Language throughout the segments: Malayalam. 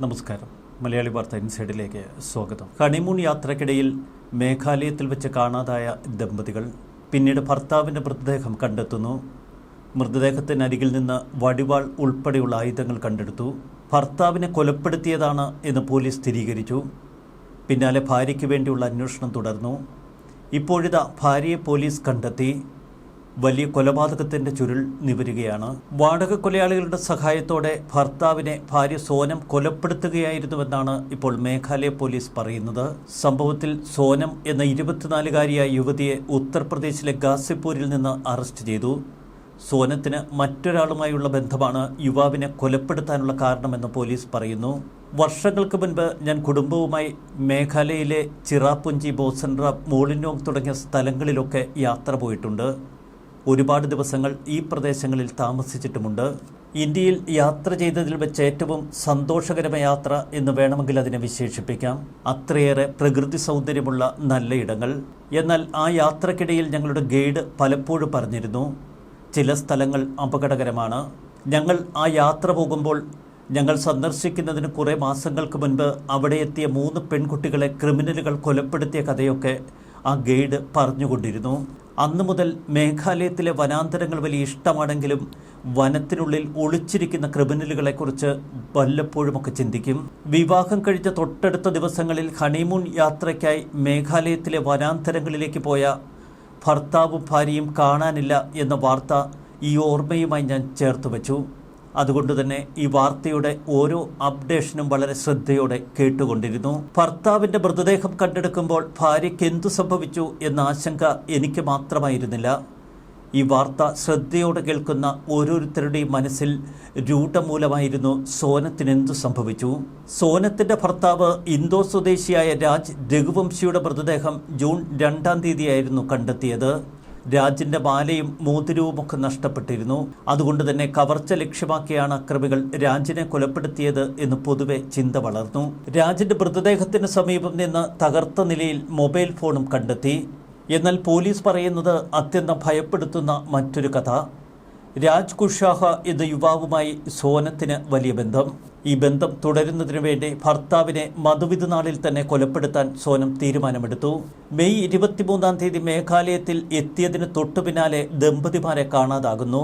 നമസ്കാരം. മലയാളി വാർത്ത ഇൻസൈഡിലേക്ക് സ്വാഗതം. ഹണിമൂൺ യാത്രക്കിടയിൽ മേഘാലയത്തിൽ വെച്ച് കാണാതായ ദമ്പതികൾ പിന്നീട് ഭർത്താവിന്റെ മൃതദേഹം കണ്ടെത്തുന്നു. മൃതദേഹത്തിനരികിൽ നിന്ന് വടിവാൾ ഉൾപ്പെടെയുള്ള ആയുധങ്ങൾ കണ്ടെടുത്തു. ഭർത്താവിനെ കൊലപ്പെടുത്തിയതാണ് എന്ന് പോലീസ് സ്ഥിരീകരിച്ചു. പിന്നാലെ ഭാര്യയ്ക്ക് വേണ്ടിയുള്ള അന്വേഷണം തുടർന്നു. ഇപ്പോഴിതാ ഭാര്യയെ പോലീസ് കണ്ടെത്തി. വലിയ കൊലപാതകത്തിന്റെ ചുരുൾ നിവരുകയാണ്. വാടക കൊലയാളികളുടെ സഹായത്തോടെ ഭർത്താവിനെ ഭാര്യ സോനം കൊലപ്പെടുത്തുകയായിരുന്നുവെന്നാണ് ഇപ്പോൾ മേഘാലയ പോലീസ് പറയുന്നത്. സംഭവത്തിൽ സോനം എന്ന ഇരുപത്തിനാലുകാരിയായ യുവതിയെ ഉത്തർപ്രദേശിലെ ഗാസിപ്പൂരിൽ നിന്ന് അറസ്റ്റ് ചെയ്തു. സോനത്തിന് മറ്റൊരാളുമായുള്ള ബന്ധമാണ് യുവാവിനെ കൊലപ്പെടുത്താനുള്ള കാരണമെന്ന് പോലീസ് പറയുന്നു. വർഷങ്ങൾക്ക് മുൻപ് ഞാൻ കുടുംബവുമായി മേഘാലയയിലെ ചിറാപുഞ്ചി ബോസൻറ മോളിനോങ് തുടങ്ങിയ സ്ഥലങ്ങളിലൊക്കെ യാത്ര പോയിട്ടുണ്ട്. ഒരുപാട് ദിവസങ്ങൾ ഈ പ്രദേശങ്ങളിൽ താമസിച്ചിട്ടുമുണ്ട്. ഇന്ത്യയിൽ യാത്ര ചെയ്തതിൽ വെച്ച് ഏറ്റവും സന്തോഷകരമായ യാത്ര എന്ന് വേണമെങ്കിൽ അതിനെ വിശേഷിപ്പിക്കാം. അത്രയേറെ പ്രകൃതി സൗന്ദര്യമുള്ള നല്ല ഇടങ്ങൾ. എന്നാൽ ആ യാത്രക്കിടയിൽ ഞങ്ങളുടെ ഗൈഡ് പലപ്പോഴും പറഞ്ഞിരുന്നു ചില സ്ഥലങ്ങൾ അപകടകരമാണ്. ഞങ്ങൾ ആ യാത്ര പോകുമ്പോൾ ഞങ്ങൾ സന്ദർശിക്കുന്നതിന് കുറേ മാസങ്ങൾക്ക് മുൻപ് അവിടെ എത്തിയ മൂന്ന് പെൺകുട്ടികളെ ക്രിമിനലുകൾ കൊലപ്പെടുത്തിയ കഥയൊക്കെ ആ ഗൈഡ് പറഞ്ഞുകൊണ്ടിരുന്നു. അന്നു മുതൽ മേഘാലയത്തിലെ വനാന്തരങ്ങൾ വലിയ ഇഷ്ടമാണെങ്കിലും വനത്തിനുള്ളിൽ ഒളിച്ചിരിക്കുന്ന ക്രിമിനലുകളെക്കുറിച്ച് വല്ലപ്പോഴുമൊക്കെ ചിന്തിക്കും. വിവാഹം കഴിച്ച തൊട്ടടുത്ത ദിവസങ്ങളിൽ ഹണിമൂൺ യാത്രയ്ക്കായി മേഘാലയത്തിലെ വനാന്തരങ്ങളിലേക്ക് പോയ ഭർത്താവും ഭാര്യയും കാണാനില്ല എന്ന വാർത്ത ഈ ഓർമ്മയുമായി ഞാൻ ചേർത്ത് വച്ചു. അതുകൊണ്ട് തന്നെ ഈ വാർത്തയുടെ ഓരോ അപ്ഡേഷനും വളരെ ശ്രദ്ധയോടെ കേട്ടുകൊണ്ടിരുന്നു. ഭർത്താവിന്റെ മൃതദേഹം കണ്ടെടുക്കുമ്പോൾ ഭാര്യയ്ക്ക് എന്തു സംഭവിച്ചു എന്ന ആശങ്ക എനിക്ക് മാത്രമായിരുന്നില്ല. ഈ വാർത്ത ശ്രദ്ധയോടെ കേൾക്കുന്ന ഓരോരുത്തരുടെയും മനസ്സിൽ രൂഢമൂലമായിരുന്നു സോനത്തിന് എന്തു സംഭവിച്ചു. സോനത്തിന്റെ ഭർത്താവ് ഇന്തോ സ്വദേശിയായ രാജ് രഘുവംശിയുടെ മൃതദേഹം ജൂൺ രണ്ടാം തീയതിയായിരുന്നു കണ്ടെത്തിയത്. രാജിന്റെ മാലയും മോതിരവുമൊക്കെ നഷ്ടപ്പെട്ടിരുന്നു. അതുകൊണ്ട് തന്നെ കവർച്ച ലക്ഷ്യമാക്കിയാണ് അക്രമികൾ രാജിനെ കൊലപ്പെടുത്തിയത് എന്ന് പൊതുവെ ചിന്ത വളർന്നു. രാജിന്റെ മൃതദേഹത്തിന് സമീപം നിന്ന് തകർത്ത നിലയിൽ മൊബൈൽ ഫോണും കണ്ടെത്തി. എന്നാൽ പോലീസ് പറയുന്നത് അത്യന്തം ഭയപ്പെടുത്തുന്ന മറ്റൊരു കഥ. രാജ് കുഷാഹ എന്ന യുവാവുമായി സോനത്തിന് വലിയ ബന്ധം. ഈ ബന്ധം തുടരുന്നതിനു വേണ്ടി ഭർത്താവിനെ മധുവിധ നാളിൽ തന്നെ കൊലപ്പെടുത്താൻ സോനം തീരുമാനമെടുത്തു. മെയ് ഇരുപത്തിമൂന്നാം തീയതി മേഘാലയത്തിൽ എത്തിയതിന് തൊട്ടു പിന്നാലെ ദമ്പതിമാരെ കാണാതാകുന്നു.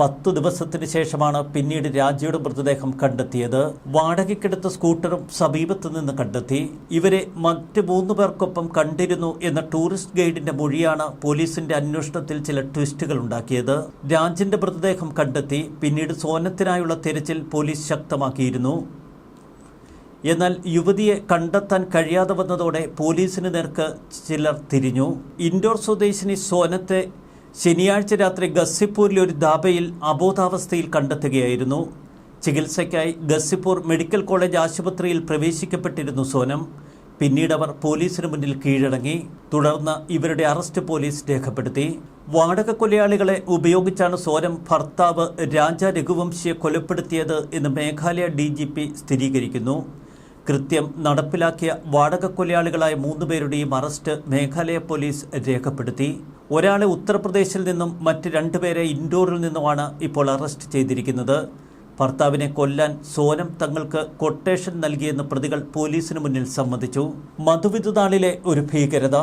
പത്തു ദിവസത്തിന് ശേഷമാണ് പിന്നീട് രാജയുടെ മൃതദേഹം കണ്ടെത്തിയത്. വാടകയ്ക്കെടുത്ത സ്കൂട്ടറും സമീപത്തു നിന്ന് കണ്ടെത്തി. ഇവരെ മറ്റ് മൂന്ന് പേർക്കൊപ്പം കണ്ടിരുന്നു എന്ന ടൂറിസ്റ്റ് ഗൈഡിന്റെ മൊഴിയാണ് പോലീസിന്റെ അന്വേഷണത്തിൽ ചില ട്വിസ്റ്റുകൾ ഉണ്ടാക്കിയത്. രാജിന്റെ മൃതദേഹം കണ്ടെത്തി പിന്നീട് സോനത്തിനായുള്ള തിരച്ചിൽ പോലീസ് ശക്തമാക്കിയിരുന്നു. എന്നാൽ യുവതിയെ കണ്ടെത്താൻ കഴിയാതെ വന്നതോടെ പോലീസിന് നേർക്ക് ചിലർ തിരിഞ്ഞു. ഇൻഡോർ സ്വദേശിനി സോനത്തെ ശനിയാഴ്ച രാത്രി ഗസ്സിപ്പൂരിലെ ഒരു ധാബയിൽ അബോധാവസ്ഥയിൽ കണ്ടെത്തുകയായിരുന്നു. ചികിത്സയ്ക്കായി ഗസ്സിപ്പൂർ മെഡിക്കൽ കോളേജ് ആശുപത്രിയിൽ പ്രവേശിക്കപ്പെട്ടിരുന്നു സോനം. പിന്നീട് അവർ പോലീസിന് മുന്നിൽ കീഴടങ്ങി. തുടർന്ന് ഇവരുടെ അറസ്റ്റ് പോലീസ് രേഖപ്പെടുത്തി. വാടക കൊലയാളികളെ ഉപയോഗിച്ചാണ് സോനം ഭർത്താവ് രാജ രഘുവംശിയെ കൊലപ്പെടുത്തിയത് എന്ന് മേഘാലയ ഡി സ്ഥിരീകരിക്കുന്നു. കൃത്യം നടപ്പിലാക്കിയ വാടക കൊലയാളികളായ മൂന്നുപേരുടെയും അറസ്റ്റ് മേഘാലയ പോലീസ് രേഖപ്പെടുത്തി. ഒരാളെ ഉത്തർപ്രദേശിൽ നിന്നും മറ്റ് രണ്ടുപേരെ ഇൻഡോറിൽ നിന്നുമാണ് ഇപ്പോൾ അറസ്റ്റ് ചെയ്തിരിക്കുന്നത്. ഭർത്താവിനെ കൊല്ലാൻ സോനം തങ്ങൾക്ക് കൊട്ടേഷൻ നൽകിയെന്ന് പ്രതികൾ പോലീസിന് മുന്നിൽ സമ്മതിച്ചു. മധുവിധുനാളിലെ ഒരു ഭീകരത.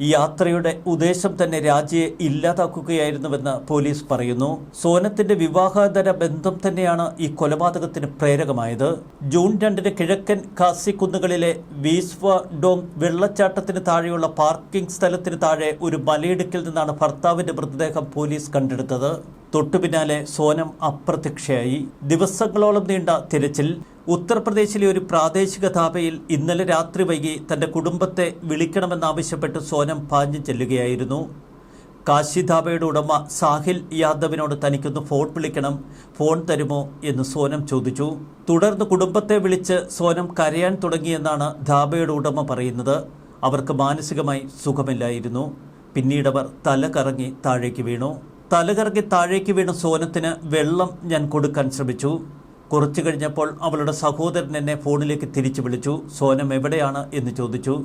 ഈ യാത്രയുടെ ഉദ്ദേശം തന്നെ രാജ്യയെ ഇല്ലാതാക്കുകയായിരുന്നുവെന്ന് പോലീസ് പറയുന്നു. സോനത്തിന്റെ വിവാഹാന്തര ബന്ധം തന്നെയാണ് ഈ കൊലപാതകത്തിന് പ്രേരകമായത്. ജൂൺ രണ്ടിന് കിഴക്കൻ കാസി കുന്നുകളിലെ വീസ്വ ഡോങ് വെള്ളച്ചാട്ടത്തിന് താഴെയുള്ള പാർക്കിംഗ് സ്ഥലത്തിന് താഴെ ഒരു മലയിടുക്കിൽ നിന്നാണ് ഭർത്താവിന്റെ മൃതദേഹം പോലീസ് കണ്ടെടുത്തത്. തൊട്ടുപിന്നാലെ സോനം അപ്രത്യക്ഷയായി. ദിവസങ്ങളോളം നീണ്ട തിരച്ചിൽ. ഉത്തർപ്രദേശിലെ ഒരു പ്രാദേശിക ധാബയിൽ ഇന്നലെ രാത്രി വൈകി തന്റെ കുടുംബത്തെ വിളിക്കണമെന്നാവശ്യപ്പെട്ട് സോനം പാഞ്ഞു ചെല്ലുകയായിരുന്നു. കാശി ധാബയുടെ ഉടമ സാഹിൽ യാദവിനോട് തനിക്കൊന്ന് ഫോൺ വിളിക്കണം ഫോൺ തരുമോ എന്ന് സോനം ചോദിച്ചു. തുടർന്ന് കുടുംബത്തെ വിളിച്ച് സോനം കരയാൻ തുടങ്ങിയെന്നാണ് ധാബയുടെ ഉടമ പറയുന്നത്. അവർക്ക് മാനസികമായി സുഖമില്ലായിരുന്നു. പിന്നീടവർ തല കറങ്ങി താഴേക്ക് വീണു. തലകറങ്ങി താഴേക്ക് വീണ സോനത്തിന് വെള്ളം ഞാൻ കൊടുക്കാൻ ശ്രമിച്ചു. കുറച്ചു കഴിഞ്ഞപ്പോൾ അവളുടെ സഹോദരൻ എന്നെ ഫോണിലേക്ക് തിരിച്ചു വിളിച്ചു. സോനം എവിടെയാണ്? എന്ന് ചോദിച്ചു.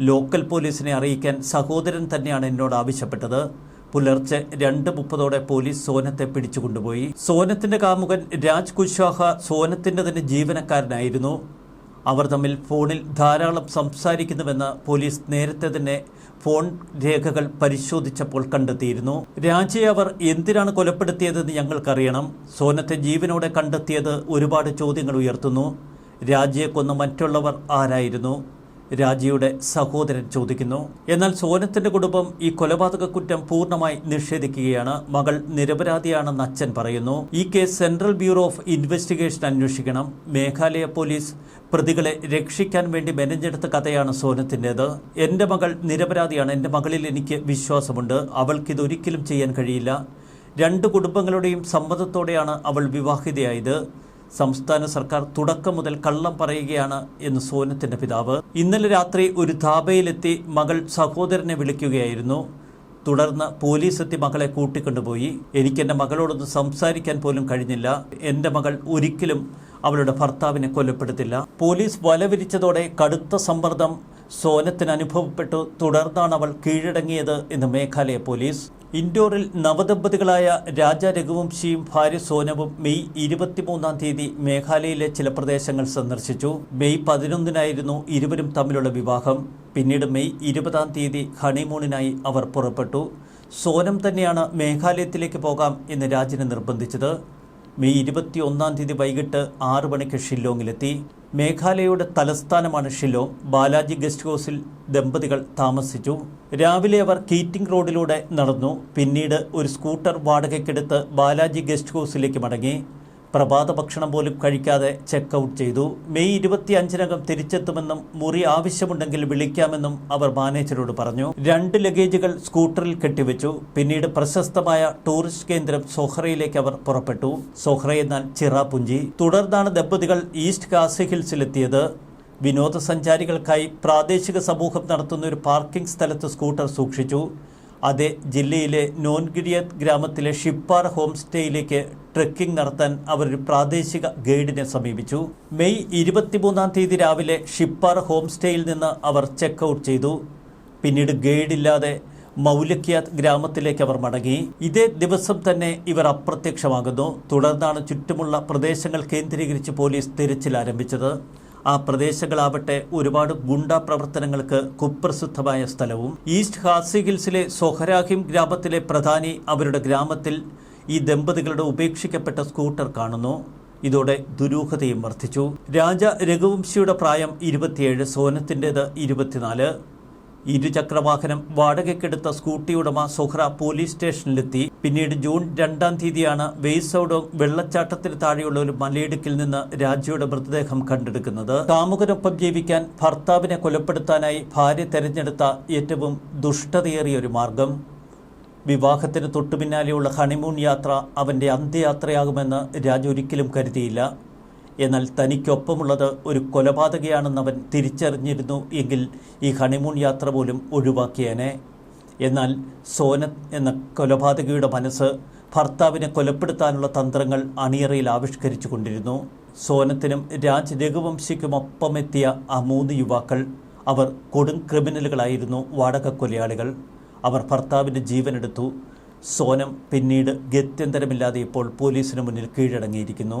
ലോക്കൽ പോലീസിനെ അറിയിക്കാൻ സഹോദരൻ തന്നെയാണ് എന്നോട് ആവശ്യപ്പെട്ടത്. പുലർച്ചെ രണ്ട് മുപ്പതോടെ പോലീസ് സോനത്തെ പിടിച്ചുകൊണ്ടുപോയി സോനത്തിന്റെ കാമുകൻ രാജ് കുശ്വാഹ സോനത്തിന്റെ തന്നെ ജീവനക്കാരനായിരുന്നു. അവർ തമ്മിൽ ഫോണിൽ ധാരാളം സംസാരിക്കുന്നുവെന്ന് പോലീസ് നേരത്തെ തന്നെ ഫോൺ രേഖകൾ പരിശോധിച്ചപ്പോൾ കണ്ടെത്തിയിരുന്നു. രാജയെ അവർ എന്തിനാണ് കൊലപ്പെടുത്തിയതെന്ന് ഞങ്ങൾക്കറിയണം. സോനത്തെ ജീവനോടെ കണ്ടെത്തിയത് ഒരുപാട് ചോദ്യങ്ങൾ ഉയർത്തുന്നു. രാജയെ കൊന്ന മറ്റുള്ളവർ ആരായിരുന്നു? രാജിയുടെ സഹോദരൻ ചോദിക്കുന്നു. എന്നാൽ സോനത്തിന്റെ കുടുംബം ഈ കൊലപാതക കുറ്റം പൂർണമായി നിഷേധിക്കുകയാണ്. മകൾ നിരപരാധിയാണെന്ന് അച്ഛൻ പറയുന്നു. ഈ case central bureau of investigation അന്വേഷിക്കണം. മേഘാലയ പോലീസ് പ്രതികളെ രക്ഷിക്കാൻ വേണ്ടി മെനഞ്ഞെടുത്ത കഥയാണ് സോനത്തിന്റെത്. എന്റെ മകൾ നിരപരാധിയാണ്. എന്റെ മകളിൽ എനിക്ക് വിശ്വാസമുണ്ട്. അവൾക്ക് ഇതൊരിക്കലും ചെയ്യാൻ കഴിയില്ല. രണ്ട് കുടുംബങ്ങളുടെയും സമ്മതത്തോടെയാണ് അവൾ വിവാഹിതയായത്. സംസ്ഥാന സർക്കാർ തുടക്കം മുതൽ കള്ളം പറയുകയാണ് എന്ന് സോനത്തിന്റെ പിതാവ്. ഇന്നലെ രാത്രി ഒരു ധാബയിലെത്തി മകൾ സഹോദരനെ വിളിക്കുകയായിരുന്നു. തുടർന്ന് പോലീസ് എത്തി മകളെ കൂട്ടിക്കൊണ്ടുപോയി. എനിക്ക് എന്റെ മകളോടൊന്ന് സംസാരിക്കാൻ പോലും കഴിഞ്ഞില്ല. എന്റെ മകൾ ഒരിക്കലും അവളുടെ ഭർത്താവിനെ കൊലപ്പെടുത്തില്ല. പോലീസ് വലവിരിച്ചതോടെ കടുത്ത സമ്മർദ്ദം സോനത്തിന് അനുഭവപ്പെട്ടു. തുടർന്നാണ് അവൾ കീഴടങ്ങിയത് എന്ന് മേഘാലയ പോലീസ്. ഇൻഡോറിൽ നവദമ്പതികളായ രാജ രഘുവംശിയും ഭാര്യ സോനവും മെയ് ഇരുപത്തിമൂന്നാം തീയതി മേഘാലയയിലെ ചില പ്രദേശങ്ങൾ സന്ദർശിച്ചു. മെയ് പതിനൊന്നിനായിരുന്നു ഇരുവരും തമ്മിലുള്ള വിവാഹം. പിന്നീട് മെയ് ഇരുപതാം തീയതി ഹണിമൂണിനായി അവർ പുറപ്പെട്ടു. സോനം തന്നെയാണ് മേഘാലയത്തിലേക്ക് പോകാം എന്ന് രാജിനെ നിർബന്ധിച്ചത്. മെയ് ഇരുപത്തി ഒന്നാം തീയതി വൈകിട്ട് ആറ് മണിക്ക് ഷില്ലോങ്ങിലെത്തി. മേഘാലയയുടെ തലസ്ഥാനമാണ് ഷില്ലോങ്. ബാലാജി ഗസ്റ്റ് ഹൗസിൽ ദമ്പതികൾ താമസിച്ചു. രാവിലെ അവർ കീറ്റിംഗ് റോഡിലൂടെ നടന്നു. പിന്നീട് ഒരു സ്കൂട്ടർ വാടകയ്ക്കെടുത്ത് ബാലാജി ഗസ്റ്റ് ഹൗസിലേക്ക് മടങ്ങി. പ്രഭാത ഭക്ഷണം പോലും കഴിക്കാതെ ചെക്ക് ഔട്ട് ചെയ്തു. മെയ് ഇരുപത്തി അഞ്ചിനകം തിരിച്ചെത്തുമെന്നും മുറി ആവശ്യമുണ്ടെങ്കിൽ വിളിക്കാമെന്നും അവർ മാനേജരോട് പറഞ്ഞു. രണ്ട് ലഗേജുകൾ സ്കൂട്ടറിൽ കെട്ടിവെച്ചു. പിന്നീട് പ്രശസ്തമായ ടൂറിസ്റ്റ് കേന്ദ്രം സൊഹ്റയിലേക്ക് അവർ പുറപ്പെട്ടു. സൊഹ്റ എന്നാൽ ചിറാപുഞ്ചി. തുടർന്നാണ് ദമ്പതികൾ ഈസ്റ്റ് കാസി ഹിൽസിലെത്തിയത്. വിനോദസഞ്ചാരികൾക്കായി പ്രാദേശിക സമൂഹം നടത്തുന്ന ഒരു പാർക്കിംഗ് സ്ഥലത്ത് സ്കൂട്ടർ സൂക്ഷിച്ചു. അതേ ജില്ലയിലെ നോൻഗിരിയത് ഗ്രാമത്തിലെ ഷിപ്പാർ ഹോം സ്റ്റേയിലേക്ക് ട്രെക്കിംഗ് നടത്താൻ അവർ ഒരു പ്രാദേശിക ഗൈഡിനെ സമീപിച്ചു. മെയ് ഇരുപത്തിമൂന്നാം തീയതി രാവിലെ ഷിപ്പാർ ഹോം സ്റ്റേയിൽ നിന്ന് അവർ ചെക്ക് ഔട്ട് ചെയ്തു. പിന്നീട് ഗൈഡില്ലാതെ മൗലക്യാത് ഗ്രാമത്തിലേക്ക് അവർ മടങ്ങി. ഇതേ ദിവസം തന്നെ ഇവർ അപ്രത്യക്ഷമാകുന്നു. തുടർന്നാണ് ചുറ്റുമുള്ള പ്രദേശങ്ങൾ കേന്ദ്രീകരിച്ച് പോലീസ് തിരച്ചിൽ ആരംഭിച്ചത്. ആ പ്രദേശങ്ങളാവട്ടെ ഒരുപാട് ഗുണ്ടാ പ്രവർത്തനങ്ങൾക്ക് കുപ്രസിദ്ധമായ സ്ഥലവും. ഈസ്റ്റ് ഹാസി ഹിൽസിലെ സൊഹരാഹിം ഗ്രാമത്തിലെ പ്രധാനി അവരുടെ ഗ്രാമത്തിൽ ഈ ദമ്പതികളുടെ ഉപേക്ഷിക്കപ്പെട്ട സ്കൂട്ടർ കാണുന്നു. ഇതോടെ ദുരൂഹതയും വർദ്ധിച്ചു. രാജ രഘുവംശിയുടെ പ്രായം ഇരുപത്തിയേഴ് സോനത്തിന്റെത് ഇരുപത്തിനാല്. ഇരുചക്രവാഹനം വാടകയ്ക്കെടുത്ത സ്കൂട്ടി ഉടമ സുഹ്ര പോലീസ് സ്റ്റേഷനിലെത്തി. പിന്നീട് ജൂൺ രണ്ടാം തീയതിയാണ് വെയ്സൌഡോങ് വെള്ളച്ചാട്ടത്തിന് താഴെയുള്ള ഒരു മലയിടുക്കിൽ നിന്ന് രാജയുടെ മൃതദേഹം കണ്ടെടുക്കുന്നത്. കാമുകനൊപ്പം ജീവിക്കാൻ ഭർത്താവിനെ കൊലപ്പെടുത്താനായി ഭാര്യ തെരഞ്ഞെടുത്ത ഏറ്റവും ദുഷ്ടതയേറിയ ഒരു മാർഗം. വിവാഹത്തിന് തൊട്ടുപിന്നാലെയുള്ള ഹണിമൂൺ യാത്ര അവന്റെ അന്ത്യയാത്രയാകുമെന്ന് രാജ ഒരിക്കലും കരുതിയില്ല. എന്നാൽ തനിക്കൊപ്പമുള്ളത് ഒരു കൊലപാതകയാണെന്നവൻ തിരിച്ചറിഞ്ഞിരുന്നു എങ്കിൽ ഈ ഹണിമൂൺ യാത്ര പോലും ഒഴിവാക്കിയേനെ. എന്നാൽ സോനത്ത് എന്ന കൊലപാതകയുടെ മനസ്സ് ഭർത്താവിനെ കൊലപ്പെടുത്താനുള്ള തന്ത്രങ്ങൾ അണിയറയിൽ ആവിഷ്കരിച്ചു കൊണ്ടിരുന്നു സോനത്തിനും രാജ് രഘുവംശിക്കുമൊപ്പമെത്തിയ ആ മൂന്ന് യുവാക്കൾ അവർ കൊടും ക്രിമിനലുകളായിരുന്നു വാടക കൊലയാളികൾ. അവർ ഭർത്താവിന്റെ ജീവനെടുത്തു. സോനം പിന്നീട് ഗത്യന്തരമില്ലാതെ ഇപ്പോൾ പോലീസിന് മുന്നിൽ കീഴടങ്ങിയിരിക്കുന്നു.